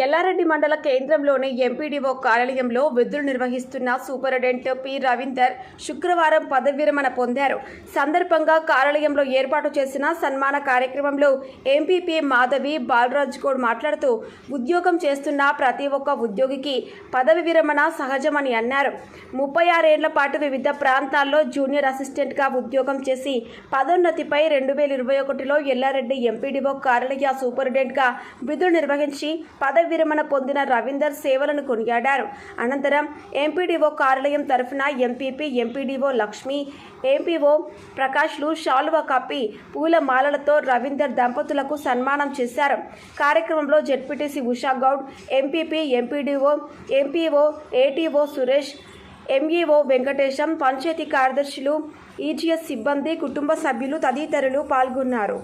ఎల్లారెడ్డి మండల కేంద్రంలోని ఎంపీడీఓ కార్యాలయంలో విధులు నిర్వహిస్తున్న సూపరింటెండెంట్ పి రవీందర్ శుక్రవారం పదవి విరమణ పొందారు. సందర్భంగా కార్యాలయంలో ఏర్పాటు చేసిన సన్మాన కార్యక్రమంలో ఎంపీపీ మాధవి బాలరాజ్ గౌడ్ మాట్లాడుతూ ఉద్యోగం చేస్తున్న ప్రతి ఒక్క ఉద్యోగికి పదవి విరమణ సహజమని అన్నారు. ముప్పై ఆరేళ్ళ పాటు వివిధ ప్రాంతాల్లో జూనియర్ అసిస్టెంట్గా ఉద్యోగం చేసి పదోన్నతిపై రెండు వేల ఇరవై ఒకటిలో ఎల్లారెడ్డి ఎంపీడీఓ కార్యాలయ సూపరింటెండెంట్గా విధులు నిర్వహించి పదవి విరమణ పొందిన రవీందర్ సేవలను కొనియాడారు. అనంతరం ఎంపీడీఓ కార్యాలయం తరఫున ఎంపీపీ ఎంపీడీఓ లక్ష్మి ఎంపీఓ ప్రకాష్లు శాలువా కప్పి పూల మాలలతో రవీందర్ దంపతులకు సన్మానం చేశారు. కార్యక్రమంలో ZPTC Usha Goud MPP MPDO MPO ATO Suresh MEO Venkatesham panchayat కార్యదర్శులు ఈజీఎస్ సిబ్బంది కుటుంబ సభ్యులు తదితరులు పాల్గొన్నారు.